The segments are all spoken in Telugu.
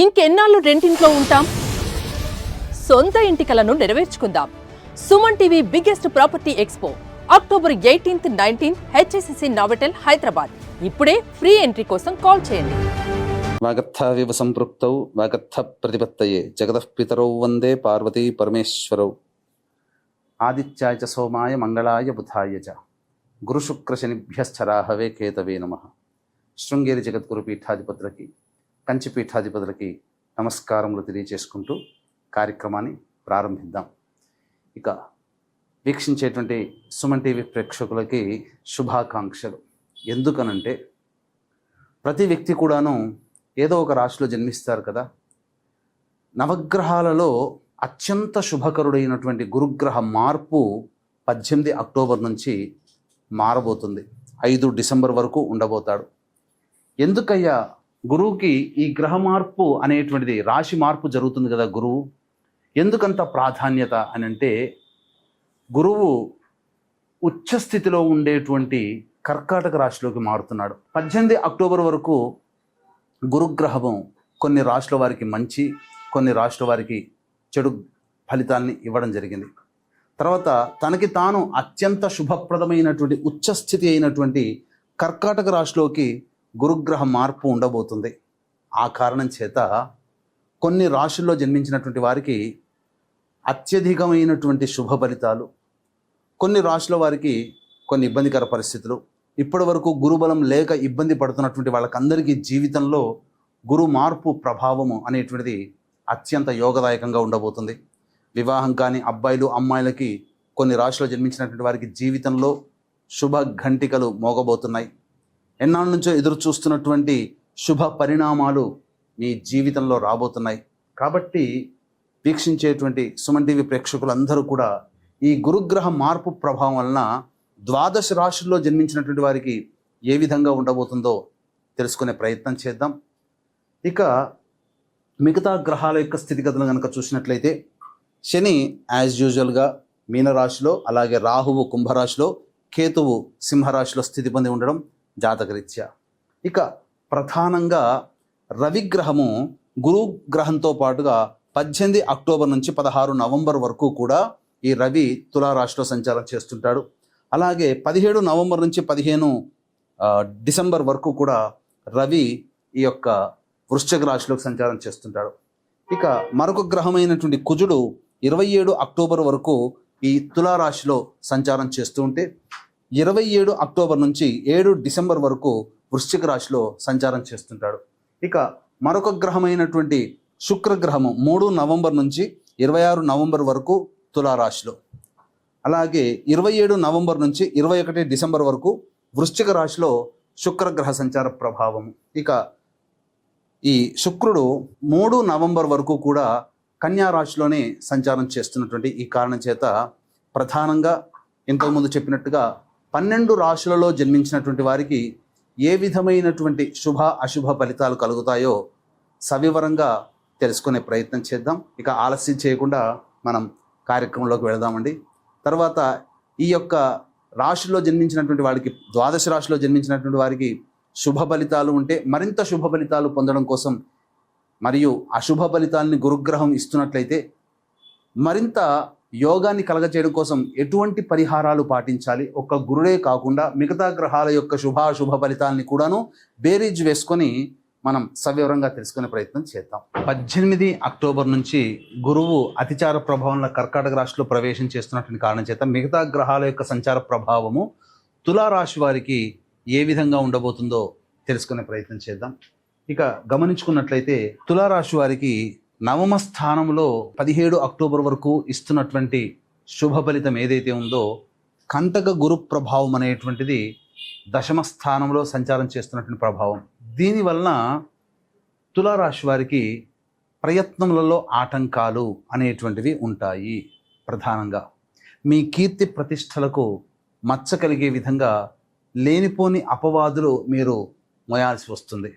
ఇంకెన్నాళ్ళు రెంటింట్లో ఉంటాం? సొంత ఇంటి కలను నెరవేర్చుకుందాం. Suman TV biggest property expo. October eighteenth nineteenth HSCC Novotel Hyderabad. ఇప్పుడే ఫ్రీ ఎంట్రీ కోసం కాల్ చేయండి. వాగర్థావివ సంపృక్తౌ వాగర్థ ప్రతిపత్తయే. జగతః పితరౌ వందే పార్వతీ పరమేశ్వరౌ. ఆదిత్యాయ చ సోమాయ మంగళాయ బుధాయ చ. గురుశుక్రశనిభ్యశ్చరాహవే కేతవే నమ. శృంగేరి జగద్గురు పీఠాధిపతులకి కంచి పీఠాధిపతులకి నమస్కారములు తెలియచేసుకుంటూ కార్యక్రమాన్ని ప్రారంభిద్దాం. ఇక వీక్షించేటువంటి సుమన్ టీవీ ప్రేక్షకులకి శుభాకాంక్షలు. ఎందుకనంటే ప్రతి వ్యక్తి కూడాను ఏదో ఒక రాశిలో జన్మిస్తారు కదా. నవగ్రహాలలో అత్యంత శుభకరుడైనటువంటి గురుగ్రహ మార్పు పద్దెనిమిది అక్టోబర్ నుంచి మారబోతుంది. ఐదు డిసెంబర్ వరకు ఉండబోతాడు. ఎందుకయ్యా? గురువుకి ఈ గ్రహ మార్పు అనేటువంటిది రాశి మార్పు జరుగుతుంది కదా గురువు. ఎందుకంత ప్రాధాన్యత అని అంటే గురువు ఉచ్చస్థితిలో ఉండేటువంటి కర్కాటక రాశిలోకి మారుతున్నాడు. పద్దెనిమిది అక్టోబర్ వరకు గురుగ్రహం కొన్ని రాశుల వారికి మంచి కొన్ని రాశుల వారికి చెడు ఫలితాల్ని ఇవ్వడం జరిగింది. తర్వాత తనకి తాను అత్యంత శుభప్రదమైనటువంటి ఉచ్చస్థితి అయినటువంటి కర్కాటక రాశిలోకి గురుగ్రహ మార్పు ఉండబోతుంది. ఆ కారణం చేత కొన్ని రాశుల్లో జన్మించినటువంటి వారికి అత్యధికమైనటువంటి శుభ ఫలితాలు కొన్ని రాశుల వారికి కొన్ని ఇబ్బందికర పరిస్థితులు. ఇప్పటి వరకు గురుబలం లేక ఇబ్బంది పడుతున్నటువంటి వాళ్ళకందరికీ జీవితంలో గురు మార్పు ప్రభావము అనేటువంటిది అత్యంత యోగదాయకంగా ఉండబోతుంది. వివాహం కాని అబ్బాయిలు అమ్మాయిలకి కొన్ని రాశులు జన్మించినటువంటి వారికి జీవితంలో శుభ ఘంటికలు మోగబోతున్నాయి. ఎన్నాళ్ళ నుంచో ఎదురు చూస్తున్నటువంటి శుభ పరిణామాలు మీ జీవితంలో రాబోతున్నాయి. కాబట్టి వీక్షించేటువంటి సుమన్ టీవీ ప్రేక్షకులందరూ కూడా ఈ గురుగ్రహ మార్పు ప్రభావం వలన ద్వాదశ రాశుల్లో జన్మించినటువంటి వారికి ఏ విధంగా ఉండబోతుందో తెలుసుకునే ప్రయత్నం చేద్దాం. ఇక మిగతా గ్రహాల యొక్క స్థితిగతులను కనుక చూసినట్లయితే శని యాజ్ యూజువల్గా మీనరాశిలో అలాగే రాహువు కుంభరాశిలో కేతువు సింహరాశిలో స్థితి పొంది ఉండడం జాతకరీత్యా. ఇక ప్రధానంగా రవిగ్రహము గురుగ్రహంతో పాటుగా పద్దెనిమిది అక్టోబర్ నుంచి పదహారు నవంబర్ వరకు కూడా ఈ రవి తులారాశిలో సంచారం చేస్తుంటాడు. అలాగే పదిహేడు నవంబర్ నుంచి పదిహేను డిసెంబర్ వరకు కూడా రవి ఈ యొక్క వృశ్చిక రాశిలోకి సంచారం చేస్తుంటాడు. ఇక మరొక గ్రహమైనటువంటి కుజుడు ఇరవై ఏడు అక్టోబర్ వరకు ఈ తులారాశిలో సంచారం చేస్తూ ఉంటే ఇరవై ఏడు అక్టోబర్ నుంచి ఏడు డిసెంబర్ వరకు వృశ్చిక రాశిలో సంచారం చేస్తుంటాడు. ఇక మరొక గ్రహమైనటువంటి శుక్రగ్రహము మూడు నవంబర్ నుంచి ఇరవై ఆరు నవంబర్ వరకు తులారాశిలో. అలాగే ఇరవై ఏడు నవంబర్ నుంచి ఇరవై ఒకటి డిసెంబర్ వరకు వృశ్చిక రాశిలో శుక్రగ్రహ సంచార ప్రభావం ఇక ఈ శుక్రుడు మూడు నవంబర్ వరకు కూడా కన్యా రాశిలోనే సంచారం చేస్తున్నటువంటి ఈ కారణం చేత ప్రధానంగా ఇంతకుముందు చెప్పినట్టుగా పన్నెండు రాశులలో జన్మించినటువంటి వారికి ఏ విధమైనటువంటి శుభ అశుభ ఫలితాలు కలుగుతాయో సవివరంగా తెలుసుకునే ప్రయత్నం చేద్దాం. ఇక ఆలస్యం చేయకుండా మనం కార్యక్రమంలోకి వెళదామండి. తర్వాత ఈ యొక్క రాశిలో జన్మించినటువంటి వారికి ద్వాదశ రాశిలో జన్మించినటువంటి వారికి శుభ ఫలితాలు ఉంటే మరింత శుభ ఫలితాలు పొందడం కోసం మరియు అశుభ ఫలితాలని గురుగ్రహం ఇస్తున్నట్లయితే మరింత యోగాన్ని కలగచేయడం కోసం ఎటువంటి పరిహారాలు పాటించాలి? ఒక్క గురుడే కాకుండా మిగతా గ్రహాల యొక్క శుభాశుభ ఫలితాలని కూడాను బేరీజ్ వేసుకొని మనం సవివరంగా తెలుసుకునే ప్రయత్నం చేద్దాం. పద్దెనిమిది అక్టోబర్ నుంచి గురువు అతిచార ప్రభావంలో కర్కాటక రాశిలో ప్రవేశం చేస్తున్నటువంటి కారణం చేత మిగతా గ్రహాల యొక్క సంచార ప్రభావము తులారాశి వారికి ఏ విధంగా ఉండబోతుందో తెలుసుకునే ప్రయత్నం చేద్దాం. ఇక గమనించుకున్నట్లయితే తులారాశి వారికి నవమ స్థానంలో పదిహేడు అక్టోబర్ వరకు ఇస్తున్నటువంటి శుభ ఫలితం ఏదైతే ఉందో కంటక గురు ప్రభావం అనేటువంటిది దశమ స్థానంలో సంచారం చేస్తున్నటువంటి ప్రభావం. దీనివలన తులారాశి వారికి ప్రయత్నములలో ఆటంకాలు అనేటువంటివి ఉంటాయి ప్రధానంగా. మీ కీర్తి ప్రతిష్టలకు మచ్చ కలిగే విధంగా లేనిపోని అపవాదులు మీరు మోయాల్సి వస్తుంది.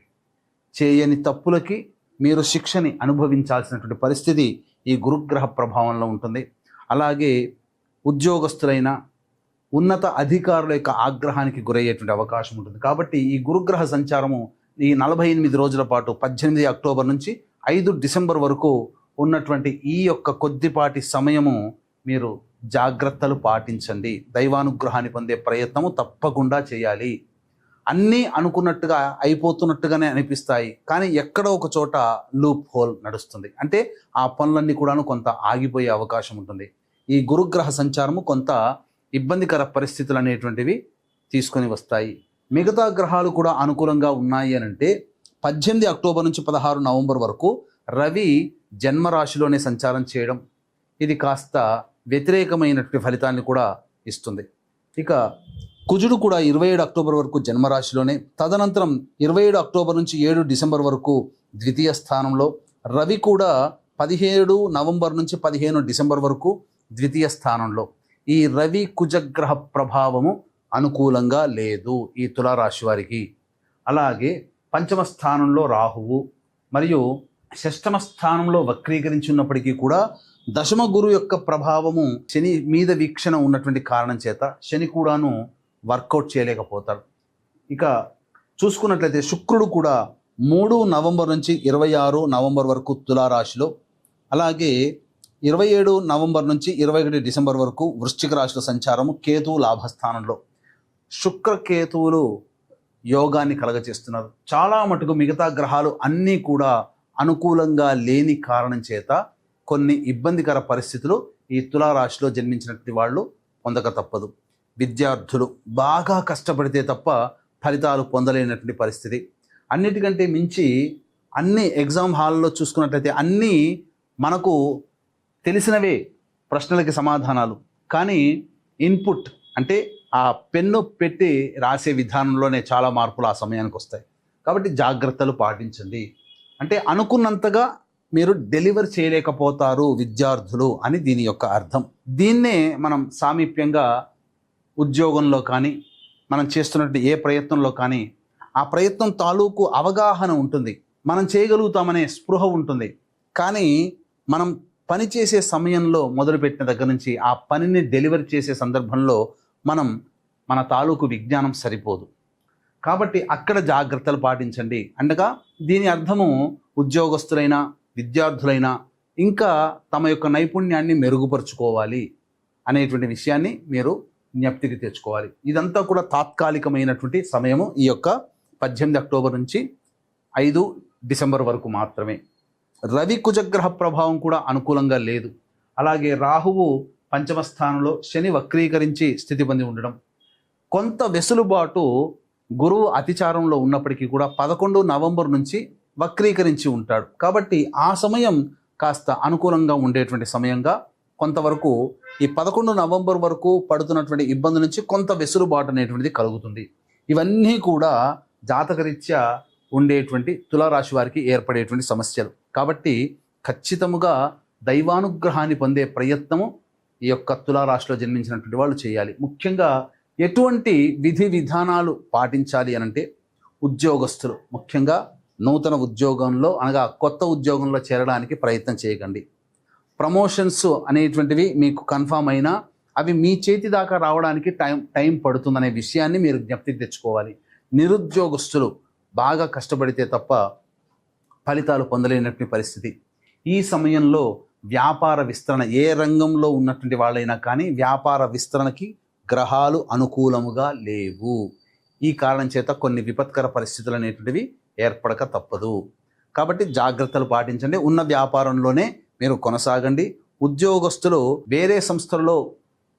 చేయని తప్పులకి మీరు శిక్షని అనుభవించాల్సినటువంటి పరిస్థితి ఈ గురుగ్రహ ప్రభావంలో ఉంటుంది. అలాగే ఉద్యోగస్తులైన ఉన్నత అధికారుల యొక్క ఆగ్రహానికి గురయ్యేటువంటి అవకాశం ఉంటుంది. కాబట్టి ఈ గురుగ్రహ సంచారము ఈ నలభై ఎనిమిది రోజుల పాటు పద్దెనిమిది అక్టోబర్ నుంచి ఐదు డిసెంబర్ వరకు ఉన్నటువంటి ఈ యొక్క కొద్దిపాటి సమయము మీరు జాగ్రత్తలు పాటించండి. దైవానుగ్రహాన్ని పొందే ప్రయత్నము తప్పకుండా చేయాలి. అన్నీ అనుకున్నట్టుగా అయిపోతున్నట్టుగానే అనిపిస్తాయి. కానీ ఎక్కడో ఒక చోట లూప్ హోల్ నడుస్తుంది. అంటే ఆ పనులన్నీ కూడాను కొంత ఆగిపోయే అవకాశం ఉంటుంది. ఈ గురుగ్రహ సంచారము కొంత ఇబ్బందికర పరిస్థితులు అనేటువంటివి తీసుకొని వస్తాయి. మిగతా గ్రహాలు కూడా అనుకూలంగా ఉన్నాయి అని అంటే పద్దెనిమిది అక్టోబర్ నుంచి పదహారు నవంబర్ వరకు రవి జన్మరాశిలోనే సంచారం చేయడం ఇది కాస్త వ్యతిరేకమైనటువంటి ఫలితాన్ని కూడా ఇస్తుంది. ఇక కుజుడు కూడా ఇరవై ఏడు అక్టోబర్ వరకు జన్మరాశిలోనే తదనంతరం ఇరవై ఏడు అక్టోబర్ నుంచి ఏడు డిసెంబర్ వరకు ద్వితీయ స్థానంలో రవి కూడా పదిహేడు నవంబర్ నుంచి పదిహేను డిసెంబర్ వరకు ద్వితీయ స్థానంలో. ఈ రవి కుజగ్రహ ప్రభావము అనుకూలంగా లేదు ఈ తులారాశి వారికి. అలాగే పంచమ స్థానంలో రాహువు మరియు షష్టమ స్థానంలో వక్రీకరించి ఉన్నప్పటికీ కూడా దశమ గురు యొక్క ప్రభావము శని మీద వీక్షణ ఉన్నటువంటి కారణం చేత శని కూడాను వర్కౌట్ చేయలేకపోతారు. ఇక చూసుకున్నట్లయితే శుక్రుడు కూడా మూడు నవంబర్ నుంచి ఇరవై ఆరు నవంబర్ వరకు తులారాశిలో అలాగే ఇరవై ఏడు నవంబర్ నుంచి ఇరవై ఒకటి డిసెంబర్ వరకు వృశ్చిక రాశిలో సంచారము కేతు లాభస్థానంలో. శుక్ర కేతువులు యోగాన్ని కలగచేస్తున్నారు చాలా మటుకు మిగతా గ్రహాలు అన్నీ కూడా అనుకూలంగా లేని కారణం చేత కొన్ని ఇబ్బందికర పరిస్థితులు ఈ తులారాశిలో జన్మించినటువంటి వాళ్ళు పొందక తప్పదు. విద్యార్థులు బాగా కష్టపడితే తప్ప ఫలితాలు పొందలేనటువంటి పరిస్థితి. అన్నిటికంటే మించి అన్ని ఎగ్జామ్ హాల్లో చూసుకున్నట్లయితే అన్నీ మనకు తెలిసినవే ప్రశ్నలకి సమాధానాలు. కానీ ఇన్పుట్ అంటే ఆ పెన్ను పెట్టి రాసే విధానంలోనే చాలా మార్పులు ఆ సమయానికి వస్తాయి. కాబట్టి జాగ్రత్తలు పాటించండి. అంటే అనుకున్నంతగా మీరు డెలివర్ చేయలేకపోతారు విద్యార్థులు అని దీని యొక్క అర్థం. దీన్నే మనం సామీప్యంగా ఉద్యోగంలో కానీ మనం చేస్తున్నట్టు ఏ ప్రయత్నంలో కానీ ఆ ప్రయత్నం తాలూకు అవగాహన ఉంటుంది. మనం చేయగలుగుతామనే స్పృహ ఉంటుంది. కానీ మనం పని చేసే సమయంలో మొదలుపెట్టిన దగ్గర నుంచి ఆ పనిని డెలివర్ చేసే సందర్భంలో మనం మన తాలూకు విజ్ఞానం సరిపోదు. కాబట్టి అక్కడ జాగ్రత్తలు పాటించండి. అండగా దీని అర్థము ఉద్యోగస్తులైనా విద్యార్థులైనా ఇంకా తమ యొక్క నైపుణ్యాన్ని మెరుగుపరుచుకోవాలి అనేటువంటి విషయాన్ని మీరు జ్ఞప్తికి తెచ్చుకోవాలి. ఇదంతా కూడా తాత్కాలికమైనటువంటి సమయము. ఈ యొక్క పద్దెనిమిది అక్టోబర్ నుంచి ఐదు డిసెంబర్ వరకు మాత్రమే. రవి కుజగ్రహ ప్రభావం కూడా అనుకూలంగా లేదు. అలాగే రాహువు పంచమ స్థానంలో శని వక్రీకరించి స్థితి పొంది ఉండడం. కొంత వెసులుబాటు గురువు అతిచారంలో ఉన్నప్పటికీ కూడా పదకొండు నవంబర్ నుంచి వక్రీకరించి ఉంటాడు. కాబట్టి ఆ సమయం కాస్త అనుకూలంగా ఉండేటువంటి సమయంగా కొంతవరకు ఈ పదకొండు నవంబర్ వరకు పడుతున్నటువంటి ఇబ్బంది నుంచి కొంత వెసులుబాటు అనేటువంటిది కలుగుతుంది. ఇవన్నీ కూడా జాతకరీత్యా ఉండేటువంటి తులారాశి వారికి ఏర్పడేటువంటి సమస్యలు. కాబట్టి ఖచ్చితముగా దైవానుగ్రహాన్ని పొందే ప్రయత్నము ఈ యొక్క తులారాశిలో జన్మించినటువంటి వాళ్ళు చేయాలి. ముఖ్యంగా ఎటువంటి విధి విధానాలు పాటించాలి అనంటే ఉద్యోగస్తులు. ముఖ్యంగా నూతన ఉద్యోగంలో అనగా కొత్త ఉద్యోగంలో చేరడానికి ప్రయత్నం చేయకండి. ప్రమోషన్స్ అనేటువంటివి మీకు కన్ఫామ్ అయినా అవి మీ చేతి దాకా రావడానికి టైం టైం పడుతుందనే విషయాన్ని మీరు జ్ఞప్తికి తెచ్చుకోవాలి. నిరుద్యోగస్తులు బాగా కష్టపడితే తప్ప ఫలితాలు పొందలేనటువంటి పరిస్థితి. ఈ సమయంలో వ్యాపార విస్తరణ ఏ రంగంలో ఉన్నటువంటి వాళ్ళైనా కానీ వ్యాపార విస్తరణకి గ్రహాలు అనుకూలముగా లేవు. ఈ కారణం చేత కొన్ని విపత్కర పరిస్థితులు అనేటువంటివి ఏర్పడక తప్పదు. కాబట్టి జాగ్రత్తలు పాటించండి. ఉన్న వ్యాపారంలోనే మీరు కొనసాగండి. ఉద్యోగస్తులు వేరే సంస్థల్లో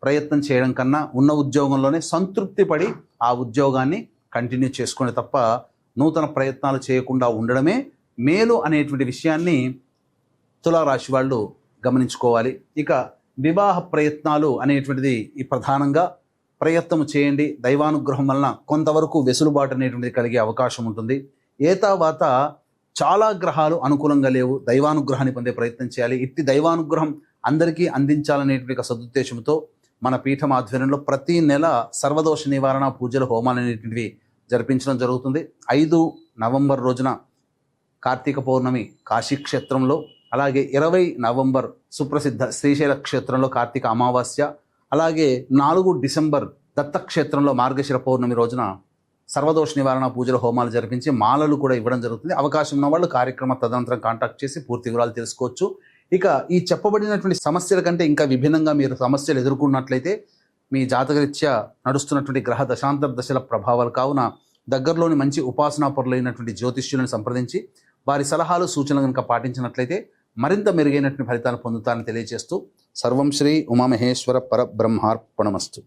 ప్రయత్నం చేయడం కన్నా ఉన్న ఉద్యోగంలోనే సంతృప్తి పడి ఆ ఉద్యోగాన్ని కంటిన్యూ చేసుకుని తప్ప నూతన ప్రయత్నాలు చేయకుండా ఉండడమే మేలు అనేటువంటి విషయాన్ని తులారాశి వాళ్ళు గమనించుకోవాలి. ఇక వివాహ ప్రయత్నాలు అనేటువంటిది ఈ ప్రధానంగా ప్రయత్నం చేయండి. దైవానుగ్రహం వలన కొంతవరకు వెసులుబాటు అనేటువంటిది కలిగే అవకాశం ఉంటుంది. ఏతావాత చాలా గ్రహాలు అనుకూలంగా లేవు. దైవానుగ్రహాన్ని పొందే ప్రయత్నం చేయాలి. ఇట్టి దైవానుగ్రహం అందరికీ అందించాలనేటువంటి ఒక సదుద్దేశంతో మన పీఠం ఆధ్వర్యంలో ప్రతి నెల సర్వదోష నివారణ పూజలు హోమాలు అనేటువంటివి జరిపించడం జరుగుతుంది. ఐదు నవంబర్ రోజున కార్తీక పౌర్ణమి కాశీ క్షేత్రంలో అలాగే ఇరవై నవంబర్ సుప్రసిద్ధ శ్రీశైల క్షేత్రంలో కార్తీక అమావాస్య అలాగే నాలుగు డిసెంబర్ దత్తక్షేత్రంలో మార్గశిర పౌర్ణమి రోజున సర్వదోష నివారణ పూజలు హోమాలు జరిపించి మాలలు కూడా ఇవ్వడం జరుగుతుంది. అవకాశం ఉన్న వాళ్ళు కార్యక్రమ తదనంతరం కాంటాక్ట్ చేసి పూర్తి వివరాలు తెలుసుకోవచ్చు. ఇక ఈ చెప్పబడినటువంటి సమస్యల కంటే ఇంకా విభిన్నంగా మీరు సమస్యలు ఎదుర్కొన్నట్లయితే మీ జాతకరీత్యా నడుస్తున్నటువంటి గ్రహ దశాంతర దశల ప్రభావాలు కావున దగ్గరలోని మంచి ఉపాసనా పరులైనటువంటి జ్యోతిష్యులను సంప్రదించి వారి సలహాలు సూచనలు కనుక పాటించినట్లయితే మరింత మెరుగైనటువంటి ఫలితాలు పొందుతారని తెలియజేస్తూ సర్వం శ్రీ ఉమామహేశ్వర పరబ్రహ్మార్పణమస్తు.